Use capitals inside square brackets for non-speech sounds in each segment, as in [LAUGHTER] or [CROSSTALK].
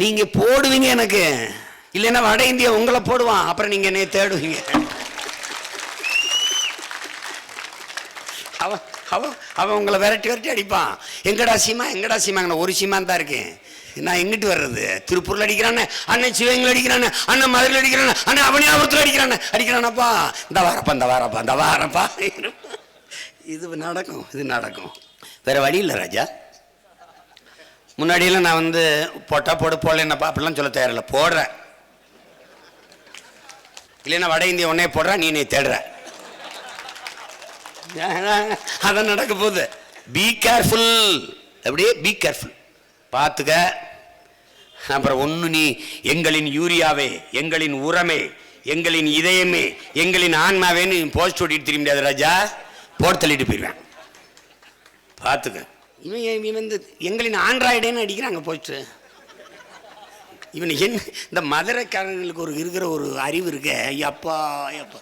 நீங்க போடுவீங்க எனக்கு. இல்லைன்னா வட இந்தியா உங்களை போடுவான். அப்புறம் நீங்க என்னைய தேடுவீங்க. அவன் அவன் அவன் உங்களை விரட்டி விரட்டி அடிப்பான். எங்கடா சீமா எங்கடா சீமாங்கண்ணா ஒரு சீமான் தான் இருக்கேன். நான் எங்கிட்டு வர்றது? திருப்பூர்ல அடிக்கிறானே அண்ணன் சிவகங்கையில் அடிக்கிறானே அண்ணன் மதுரையில் அடிக்கிறானே அண்ணன் அவனியாபுரத்தில் அடிக்கிறானே. அடிக்கிறானப்பா? இந்த வாரப்பா இந்த வாரப்பா இந்த வாரப்பா. இது நடக்கும் இது நடக்கும். வேற வழி இல்லை ராஜா. முன்னாடியெல்லாம் நான் வந்து போட்டா போடு போடலன்னப்பா அப்படிலாம் சொல்ல தேவையில்ல போடுறேன். இல்லைன்னா வட இந்தியா உடனே போடுறா நீ என்னை தேடுற. அதான் நடக்க போகுது. பி கேர்ஃபுல் அப்படியே பி கேர்ஃபுல் பார்த்துக்க. அப்புறம் ஒன்று நீ எங்களின் யூரியாவே எங்களின் உரமே எங்களின் இதயமே எங்களின் ஆன்மாவேன்னு போஸ்ட் ஓட்டிட்டு திரும்ப முடியாது ராஜா போட்டு தள்ளிட்டு போயிடுவேன் பார்த்துக்க. இவன் இவன் வந்து எங்களின் ஆண்ட்ராய்டேன்னு அடிக்கிறாங்க போச்சு. இவன் என்ன இந்த மதுரைக்காரர்களுக்கு ஒரு இருக்கிற ஒரு அறிவு இருக்க. எப்பா எப்பா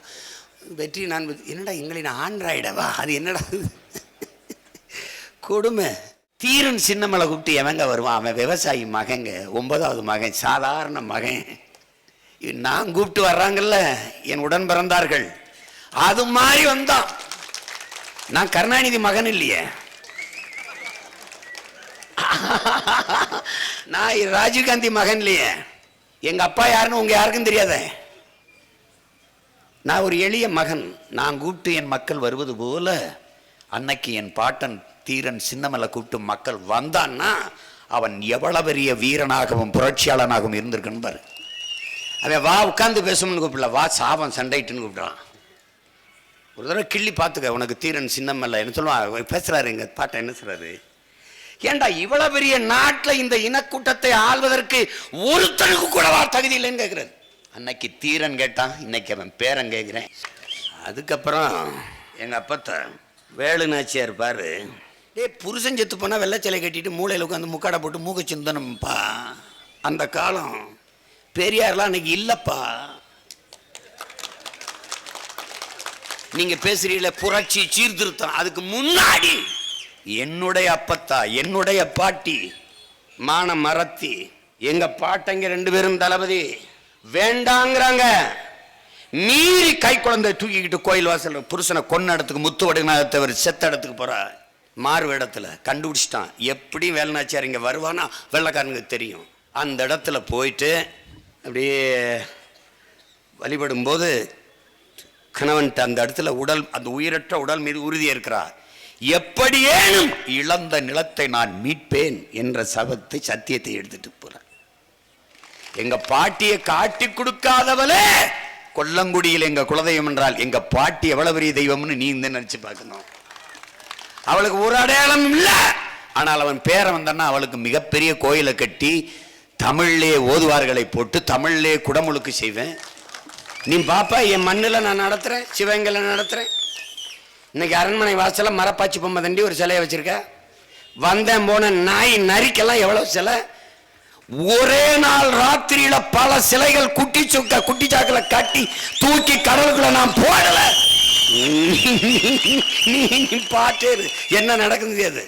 வெற்றி நான் வெற்றி- என்னடா எங்களின் ஆண்ட்ராய்டவா? அது என்னடா? இது? கொடுமை. தீரன் சின்னமலை கூப்பிட்டு எவங்க வருவான்? அவன் விவசாயி மகங்க ஒன்பதாவது மகன் சாதாரண மகன். நான் கூப்பிட்டு வர்றாங்கல்ல என் உடன் பிறந்தார்கள். அது மாதிரி வந்தான். நான் கருணாநிதி மகன் இல்லையே. [LAUGHS] நான் ராஜீவ்காந்தி மகன் இல்லையே எங்கள் அப்பா யாருன்னு உங்கள் யாருக்கும் தெரியாதே. நான் ஒரு எளிய மகன். நான் கூப்பிட்டு என் மக்கள் வருவது போல அன்னைக்கு என் பாட்டன் தீரன் சின்னமலை கூப்பிட்டு மக்கள் வந்தான்னா அவன் எவ்வளவு பெரிய வீரனாகவும் புரட்சியாளனாகவும் இருந்திருக்குன்னு பாரு. அவன் வா உட்காந்து பேசணும்னு கூப்பிடல. வா சாவம் சண்டைட்டுன்னு கூப்பிடுறான் ஒரு தடவை கிள்ளி பார்த்துக்க. உனக்கு தீரன் சின்னமல்ல என்ன சொல்லுவான்? பேசுகிறாரு எங்கள் பாட்டை என்ன சொல்கிறாரு ஏண்டா இவ்வளவு பெரிய நாட்டில் இந்த இனக்கூட்டத்தை ஆள்வதற்கு ஒருத்தனுக்கு கூடவா தகுதி இல்லைன்னு கேட்குறது அன்னைக்கு தீரன் கேட்டான் இன்னைக்கு அவன் பேரன் கேட்குறேன் அதுக்கப்புறம் எங்க அப்பத்த வேலு நாச்சியார் பாரு. டேய் புருஷன் செத்து போனா வெள்ளச்சலை கட்டிட்டு மூளையில் உட்காந்து முக்காடை போட்டு மூக்க சிந்தனம்ப்பா. அந்த காலம் பெரியார்லாம் அன்னைக்கு இல்லப்பா. நீங்க பேசுகிறீங்கள புரட்சி சீர்திருத்தம். அதுக்கு முன்னாடி என்னுடைய அப்பத்தா என்னுடைய பாட்டி மான மரத்தி எங்க பாட்டங்க ரெண்டு பேரும் தளபதி வேண்டாங்கிறாங்க. மீறி கை குழந்தை தூக்கிக்கிட்டு கோயில் வாசல் புருஷனை கொன்ன இடத்துக்கு முத்து வடுநாதத்தவர் செத்த இடத்துக்கு போறா. மாறு இடத்துல கண்டுபிடிச்சிட்டான். எப்படி வேலைநாச்சியார் இங்க வருவானா? வெள்ளக்காரனுக்கு தெரியும். அந்த இடத்துல போயிட்டு அப்படியே வழிபடும்போது கணவன்ட்டு அந்த இடத்துல உடல் அந்த உயிரற்ற உடல் மீது உறுதியாக இருக்கிறார் எப்படியேனும் இழந்த நிலத்தை நான் மீட்பேன் என்ற சபத்தை சத்தியத்தை எடுத்துட்டு போறேன் எங்க பாட்டியை காட்டி கொடுக்காதவளே! கொல்லங்குடியில் எங்க குலதெய்வம் என்றால் எங்க பாட்டி எவ்வளவு பெரிய தெய்வம்னு நீ இந்த நினைச்சு பார்க்கணும். அவளுக்கு ஒரு அடையாளம் இல்லை. ஆனால் அவன் பேரை வந்தான்னா அவளுக்கு மிகப்பெரிய கோயிலை கட்டி தமிழ்லே ஓதுவார்களை போட்டு தமிழ்லே குடமுழுக்கு செய்வேன். நீ பாப்பா என் மண்ணில் நான் நடத்துறேன் சிவங்களை நடத்துறேன். இன்னைக்கு அரண்மனை வாசலில் மரப்பாச்சி பொம்மை தண்டி ஒரு சிலையை வச்சிருக்க. வந்தேன் போன நாய் நரிக்கெல்லாம் எவ்வளவு சிலை? ஒரே நாள் ராத்திரியில பல சிலைகள் குட்டி சுக்க குட்டி சாக்கில் கட்டி தூக்கி கடலுக்குள்ள நான் போடல. நீ பாட்டே என்ன நடக்குது அது?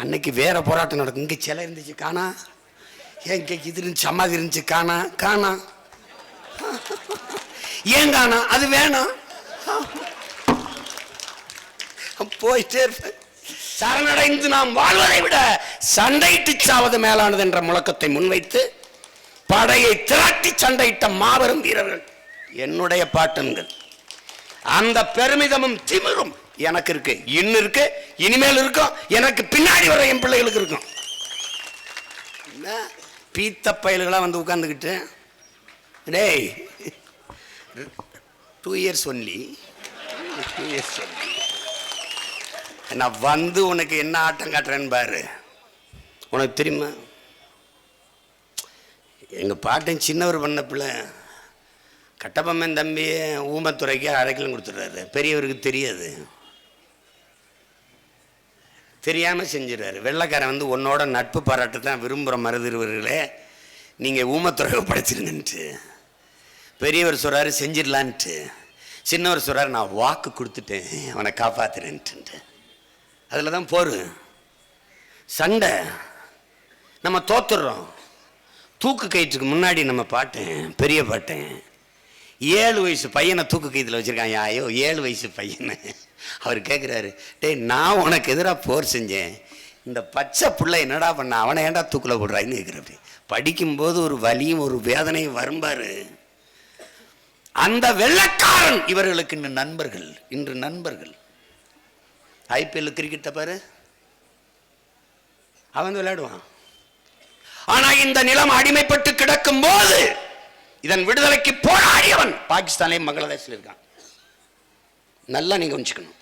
அன்னைக்கு வேற போராட்டம் நடக்கும். இங்க சிலை இருந்துச்சு காணா. ஏன் இது இருந்துச்சு சமாதி இருந்துச்சு காணா காணா. ஏன் காணா? அது வேணாம். போயிட்டே இருப்பேன். சரணடைந்து நாம் வாழ்வதை விட சண்டையிட்டு சாவது மேலானது என்ற முழக்கத்தை முன்வைத்து படையை திரட்டி சண்டையிட்ட மாபெரும் வீரர்கள் என்னுடைய பாட்டன்கள். அந்த பெருமிதமும் திமிரும் எனக்கு இருக்கு. இன்னும் இருக்கு இனிமேல் இருக்கும். எனக்கு பின்னாடி வர என் பிள்ளைகளுக்கு இருக்கும். பீத்த பயல்களாக வந்து உட்கார்ந்துக்கிட்டு டேய் two years only two years only நான் வந்து உனக்கு என்ன ஆட்டம் காட்டுறேன்னு பாரு. உனக்கு தெரியுமா? எங்கள் பாட்டன் சின்னவர் பண்ண பிள்ளை கட்டபொம்மன் தம்பியை ஊமத்துறைக்கு அரைக்கிலம் கொடுத்துட்றாரு. பெரியவருக்கு தெரியாது. தெரியாமல் செஞ்சிடறாரு. வெள்ளைக்காரன் வந்து உன்னோட நட்பு பாராட்டு தான் விரும்புகிற மருதிருவர்களே நீங்கள் ஊமத்துறையை படைச்சிருங்கன்ட்டு பெரியவர் சொல்கிறாரு செஞ்சிடலான்ட்டு. சின்னவர் சொல்கிறாரு நான் வாக்கு கொடுத்துட்டேன் அவனை காப்பாத்துறேன்ட்டு அதில் தான் போர். சண்டை. நம்ம தோத்துடுறோம். தூக்கு கயிற்றுக்கு முன்னாடி நம்ம பாட்டேன் பெரிய பாட்டேன். ஏழு வயசு பையனை தூக்கு கயிற்றுல வச்சுருக்காங்க ஐயோ ஏழு வயசு பையனை. அவர் கேட்குறாரு டேய் நான் உனக்கு எதிராக போர் செஞ்சேன். இந்த பச்சை பிள்ளை என்னடா பண்ண? அவனை ஏன்டா தூக்கில் போடுறான்னு கேட்குறாரு படிக்கும்போது ஒரு வலியும் ஒரு வேதனையும் வரும்பாரு அந்த வெள்ளக்காரன் இவர்களுக்கு இன்று நண்பர்கள் இன்று நண்பர்கள். ஐபிஎல் கிரிக்கெட்டை பாரு. அவன் விளையாடுவான். ஆனா இந்த நிலம் அடிமைப்பட்டு கிடக்கும் போது இதன் விடுதலைக்கு போராடியவன் பாகிஸ்தான்லயும் பங்களாதேஷில் இருக்கான். நல்லா நீங்க கவனிச்சுக்கணும்.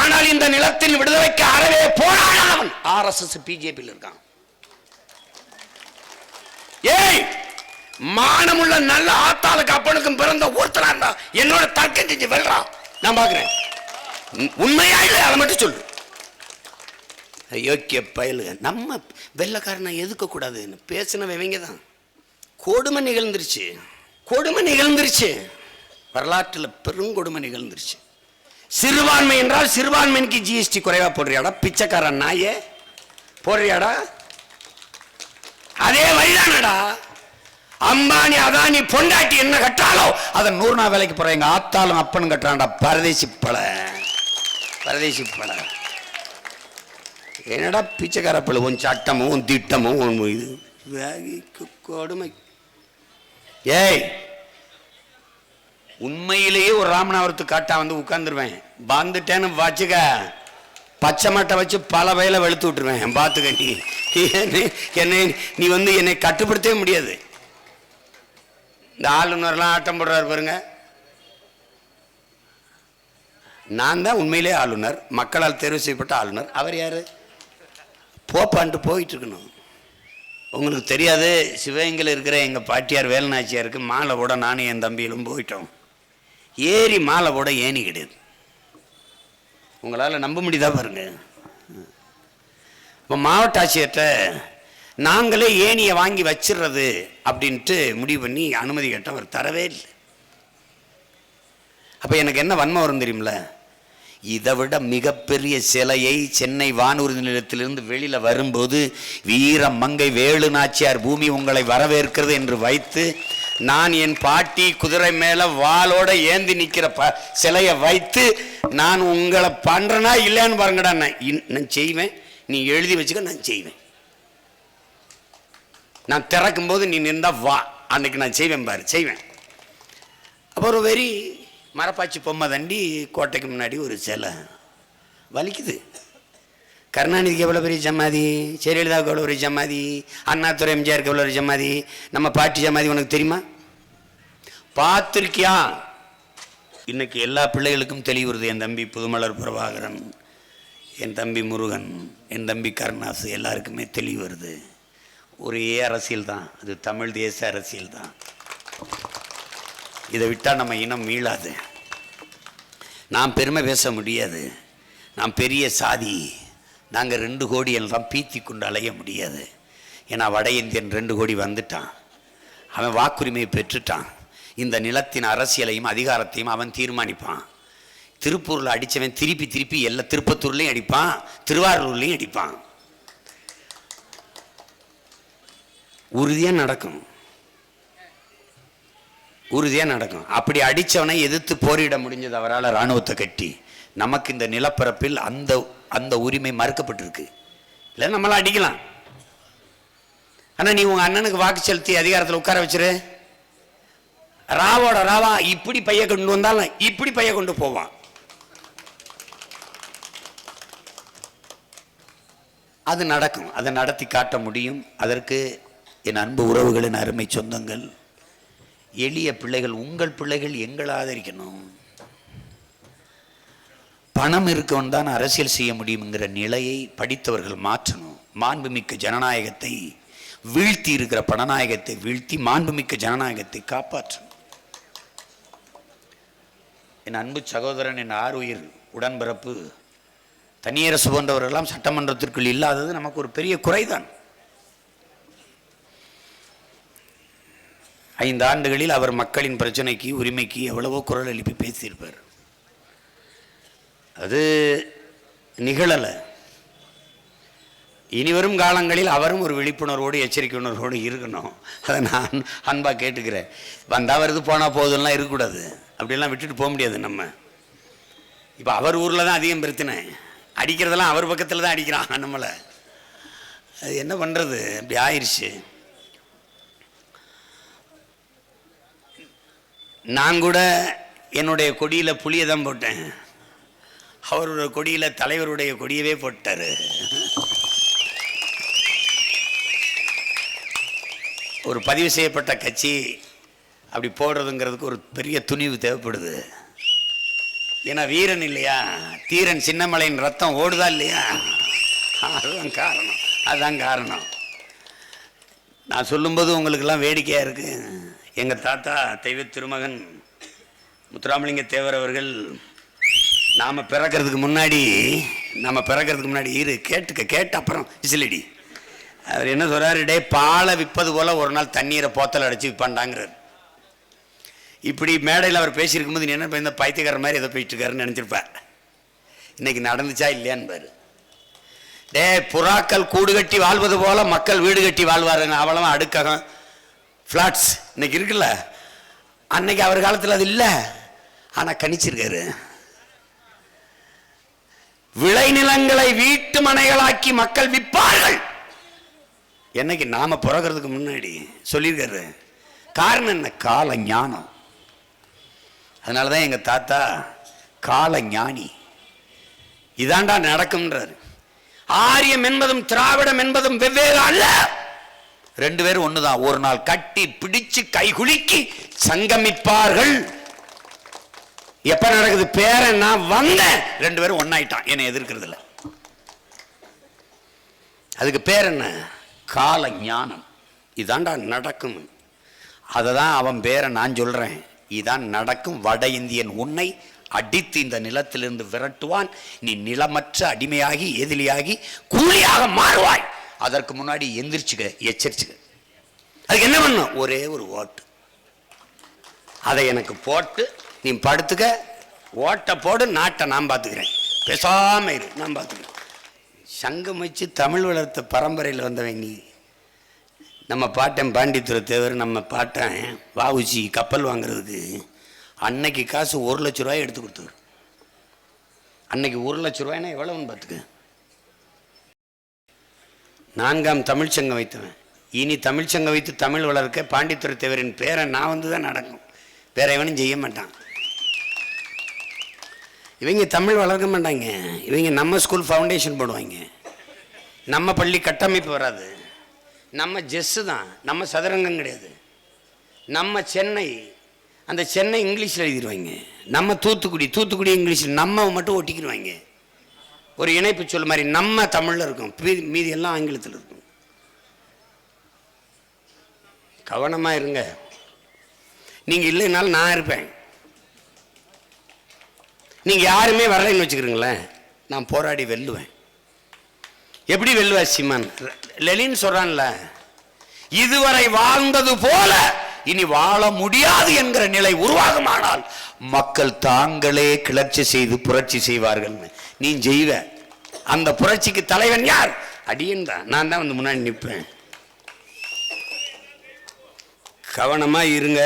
ஆனால் இந்த நிலத்தின் விடுதலைக்கு அறவே போராடாதவன் ஆர்எஸ்எஸ் பிஜேபியில் இருக்கான். ஏய் மானமுள்ள நல்ல ஆத்தாளுக்கு அப்பனுக்கும் பிறந்த ஒருத்தனா இருந்தா என்னோட தர்க்கம் செஞ்சு வெல்றான் நான் பாக்குறேன். உண்மையா இல்லை அதை மட்டும் சொல்லு. யோக்கிய பயலுங்க நம்ம வெள்ளக்காரனை எதுக்க கூடாதுன்னு பேசினவன் இவங்க தான் கொடுமை நிகழ்ந்துருச்சு. கொடுமை நிகழ்ந்துருச்சு. வரலாற்றில் பெருங்கொடுமை நிகழ்ந்துருச்சு. சிறுபான்மை என்றால் சிறுபான்மைக்கு ஜிஎஸ்டி குறைவா போடுறியாடா? பிச்சைக்காரன் நாயே. போடுறியாடா? அதே வழிதானடா. அம்பானி அதானி பொண்டாட்டி என்ன கட்டாலோ அதை நூறு நாள் வேலைக்கு போற எங்க ஆத்தாலும் அப்பனும் கட்டுறான்டா. பரதேசி பல பரதேசி பல என்னடா பிச்சைக்கார பிள்ளை உன் சட்டமும் உன் திட்டமும் உன் இது. வேகிக்கு கொடுமை. ஏய் உண்மையிலேயே ஒரு ராமநாதபுரத்து காட்டா வந்து உட்கார்ந்துருவேன். வந்துட்டேன்னு வச்சுக்க. பச்சை மட்டை வச்சு பல வயல வெளுத்து விட்டுருவேன். பார்த்துக்க நீ. என்னை நீ வந்து என்னை கட்டுப்படுத்தவே முடியாது. இந்த ஆளுநர்லாம் ஆட்டம் போடுறாரு பாருங்க. நான் தான் உண்மையிலே ஆளுநர் மக்களால் தேர்வு செய்யப்பட்ட ஆளுநர். அவர் யாரு? போப்பான்ட்டு போயிட்டு இருக்கணும் உங்களுக்கு தெரியாது சிவகங்கையில் இருக்கிற எங்கள் பாட்டியார் வேலநாச்சியாருக்கு மாலை போட நானும் என் தம்பியிலும் போயிட்டோம். ஏறி மாலை போட ஏணி கிடையாது. உங்களால் நம்ப முடியுதா பாருங்க. இப்போ மாவட்ட ஆட்சியர்கிட்ட நாங்களே ஏனியை வாங்கி வச்சிடுறது அப்படின்ட்டு முடிவு பண்ணி அனுமதி கேட்டோம் அவர் தரவே இல்லை. அப்போ எனக்கு என்ன வன்மம் வரும் தெரியுமில? இதை விட மிகப்பெரிய சிலையை சென்னை வானூர்தி நிலையத்திலிருந்து வெளியில் வரும்போது வீர மங்கை வேலு நாச்சியார் பூமி உங்களை வரவேற்கிறது என்று வைத்து நான் என் பாட்டி குதிரை மேலே வாளோட ஏந்தி நிற்கிற ப சிலையை வைத்து நான் உங்களை பண்ணுறேன்னா இல்லைன்னு பாருங்கடா நான் இன்- நான் செய்வேன். நீ எழுதி வச்சுக்க நான் செய்வேன். நான் திறக்கும் போது நீ நின்றா வா. அன்னைக்கு நான் செய்வேன் பாரு செய்வேன். அப்போ ஒரு வெறி மரப்பாச்சி பொம்மை தண்டி கோட்டைக்கு முன்னாடி ஒரு சிலை. வலிக்குது. கருணாநிதிக்கு எவ்வளோ பெரிய ஜமாதி? ஜெயலலிதாவுக்கு எவ்வளோ பெரிய ஜமாதி? அண்ணாத்துறை எம்ஜிஆருக்கு எவ்வளோ பெரிய ஜமாதி? நம்ம பாட்டி ஜமாதி உனக்கு தெரியுமா? பார்த்துருக்கியா? இன்னைக்கு எல்லா பிள்ளைகளுக்கும் தெளிவுறுது என் தம்பி புதுமலர் பிரபாகரன் என் தம்பி முருகன் என் தம்பி கருணாசு எல்லாருக்குமே தெளிவு வருது ஒரே அரசியல் தான் அது தமிழ் தேச அரசியல் தான் இதை விட்டால் நம்ம இனம் மீளாது. நாம் பெருமை பேச முடியாது. நாம் பெரிய சாதி. நாங்கள் ரெண்டு கோடி எல்லாம் பீத்தி கொண்டு அலைய முடியாது. ஏன்னா வட இந்தியன் ரெண்டு கோடி வந்துட்டான். அவன் வாக்குரிமையை பெற்றுட்டான். இந்த நிலத்தின் அரசியலையும் அதிகாரத்தையும் அவன் தீர்மானிப்பான். திருப்பூரில் அடித்தவன் திருப்பி திருப்பி எல்லா திருப்பத்தூர்லேயும் அடிப்பான் திருவாரூர்லேயும் அடிப்பான். உறுதியாக நடக்கும். உறுதியாக நடக்கும். அப்படி அடித்தவனை எதிர்த்து போரிட முடிஞ்சது அவரால் இராணுவத்தை கட்டி. நமக்கு இந்த நிலப்பரப்பில் அந்த அந்த உரிமை மறுக்கப்பட்டிருக்கு. இல்லை நம்மளாம் அடிக்கலாம். ஆனால் நீ உங்கள் அண்ணனுக்கு வாக்கு செலுத்தி அதிகாரத்தில் உட்கார வச்சிரு. ராவோட ராவா இப்படி பைய கொண்டு வந்தாலும் இப்படி பைய கொண்டு போவான். அது நடக்கும். அதை நடத்தி காட்ட முடியும். அதற்கு என் அன்பு உறவுகளின் அருமை சொந்தங்கள் எளிய பிள்ளைகள் உங்கள் பிள்ளைகள் எங்களை ஆதரிக்கணும் பணம் இருக்கவன் தான் அரசியல் செய்ய முடியுங்கிற நிலையை படித்தவர்கள் மாற்றணும். மாண்புமிக்க ஜனநாயகத்தை வீழ்த்தி இருக்கிற பணநாயகத்தை வீழ்த்தி மாண்புமிக்க ஜனநாயகத்தை காப்பாற்றணும். என் அன்பு சகோதரன் என் ஆறுயிர் உடன்பிறப்பு தனியரசு போன்றவர்களெல்லாம் சட்டமன்றத்திற்குள் இல்லாதது நமக்கு ஒரு பெரிய குறைதான். ஐந்து ஆண்டுகளில் அவர் மக்களின் பிரச்சனைக்கு உரிமைக்கு எவ்வளவோ குரல் எழுப்பி பேசியிருப்பார். அது நிகழலை. இனி வரும் காலங்களில் அவரும் ஒரு விழிப்புணர்வோடு எச்சரிக்கை உணர்வோடு இருக்கணும். அதை நான் அன்பாக கேட்டுக்கிறேன். வந்தால் வருது போனால் போதும்லாம் இருக்கக்கூடாது. அப்படிலாம் விட்டுட்டு போக முடியாது நம்ம. இப்போ அவர் ஊரில் தான் அதிகம் பிரச்சனை. அடிக்கிறதெல்லாம் அவர் பக்கத்தில் தான் அடிக்கிறான் நம்மளை. அது என்ன பண்ணுறது அப்படி ஆயிடுச்சு நான் கூட என்னுடைய கொடியில் புளியை தான் போட்டேன். அவருடைய கொடியில் தலைவருடைய கொடியவே போட்டார். ஒரு பதிவு செய்யப்பட்ட கட்சி அப்படி போடுறதுங்கிறதுக்கு ஒரு பெரிய துணிவு தேவைப்படுது. ஏன்னா வீரன் இல்லையா? தீரன் சின்னமலையின் ரத்தம் ஓடுதா இல்லையா? அதுதான் காரணம். அதுதான் காரணம். நான் சொல்லும்போது உங்களுக்கெல்லாம் வேடிக்கையாக இருக்குது எங்கள் தாத்தா தெய்வ திருமகன் முத்துராமலிங்க தேவர் அவர்கள் நாம் பிறக்கிறதுக்கு முன்னாடி நம்ம பிறக்கிறதுக்கு முன்னாடி இரு கேட்டுக்க கேட்ட அப்புறம் விசிலடி அவர் என்ன சொல்றாரு டே பாலை விற்பது போல் ஒரு நாள் தண்ணீரை போத்தல் அடைச்சி விற்பாண்டாங்கிறார் இப்படி மேடையில் அவர் பேசியிருக்கும்போது நீ என்ன இப்ப இந்த பைத்தியக்காரர் மாதிரி ஏதோ போயிட்டுருக்காருன்னு நினச்சிருப்பார். இன்றைக்கி நடந்துச்சா இல்லையான்னு பாரு டே புறாக்கள் கூடு கட்டி வாழ்வது போல் மக்கள் வீடு கட்டி வாழ்வாருங்க. அவ்வளவா அடுக்ககம். ஃப்ளாட்ஸ் இன்னைக்கு இருக்குல்ல? அன்னைக்கு அவர் காலத்தில் அது இல்லை. ஆனால் கணிச்சிருக்காரு. விளைநிலங்களை வீட்டு மனைகளாக்கி மக்கள் விற்பார்கள். என்னைக்கு நாம பிறக்கிறதுக்கு முன்னாடி சொல்லியிருக்காரு. காரணம் என்ன? கால ஞானம். அதனால தான் எங்க தாத்தா கால ஞானி. இதாண்டா நடக்கும்ன்றாரு. ஆரியம் என்பதும் திராவிடம் என்பதும் வெவ்வேறு அல்ல. ரெண்டு பேரும் ஒண்ணுதான். ஒரு நாள் கட்டி பிடிச்சு கைகுலுக்கி சங்கமிப்பார்கள். எப்ப நடக்குது? பேர நான் வந்தேன். ரெண்டு பேரும் ஒன்னாயிட்டான் என்னை எதிர்க்கிறது இல்லை அதுக்கு பேர் என்ன? கால ஞானம் இதாண்டா நடக்கும் அதை தான் அவன் பேரை நான் சொல்கிறேன் இதான் நடக்கும் வட இந்தியன் உன்னை அடித்து இந்த நிலத்திலிருந்து விரட்டுவான். நீ நிலமற்ற அடிமையாகி எதிலியாகி கூலியாக மாறுவாய். அதற்கு முன்னாடி எந்திரிச்சுக்க எச்சரிச்சுக்க. அதுக்கு என்ன பண்ணும் ஒரே ஒரு ஓட்டு. அதை எனக்கு போட்டு நீ படுத்துக்க. ஓட்டை போடு நாட்டை நான் பார்த்துக்கிறேன். பேசாம இரு நான் பார்த்துக்கிறேன். சங்கம் வச்சு தமிழ் வளர்த்த பரம்பரையில் வந்தவன் நீ. நம்ம பாட்டன் பாண்டித்துறை தேவர் நம்ம பாட்டன் வாவுச்சி கப்பல் வாங்குறதுக்கு அன்னைக்கு காசு ஒரு லட்ச ரூபாய் எடுத்து கொடுத்தாரு. அன்னைக்கு ஒரு லட்ச ரூபாய்னா எவ்வளோன்னு பார்த்துக்க. நான்காம் தமிழ்ச்சங்கம் வைத்தவன். இனி தமிழ்ச்சங்கம் வைத்து தமிழ் வளர்க்க பாண்டித்துறை தேவரின் பேரை நான் வந்து தான் நடக்கும். வேற எவனும் செய்ய மாட்டான். இவங்க தமிழ் வளர்க்க மாட்டாங்க. இவங்க நம்ம ஸ்கூல் ஃபவுண்டேஷன் போடுவாங்க. நம்ம பள்ளி கட்டமைப்பு வராது. நம்ம ஜெஸ்ஸு தான். நம்ம சதுரங்கம் கிடையாது. நம்ம சென்னை அந்த சென்னை இங்கிலீஷில் எழுதிடுவாங்க. நம்ம தூத்துக்குடி தூத்துக்குடி இங்கிலீஷில் நம்ம மட்டும் ஒட்டிக்கிடுவாங்க. ஒரு இணைப்பு சொல் மாதிரி நம்ம தமிழில் இருக்கும். மீதி- எல்லாம் ஆங்கிலத்தில் இருக்கும். கவனமாக இருங்க. நீங்கள் இல்லைனாலும் நான் இருப்பேன். நீங்கள் யாருமே வரலைன்னு வச்சுக்கிறீங்களேன். நான் போராடி வெல்லுவேன். எப்படி வெல்லுவேன் சிம்மன் லெலின் சொல்கிறான்ல இதுவரை வாழ்ந்தது போல இனி வாழ முடியாது என்கிற நிலை உருவாகுமானால் மக்கள் தாங்களே கிளர்ச்சி செய்து புரட்சி செய்வார்கள் நீ செய்வ அந்த புரட்சிக்கு தலைவன் யார்? அடியன் தான் நான் தான் வந்து முன்னாடி நிற்பேன் கவனமா இருங்க.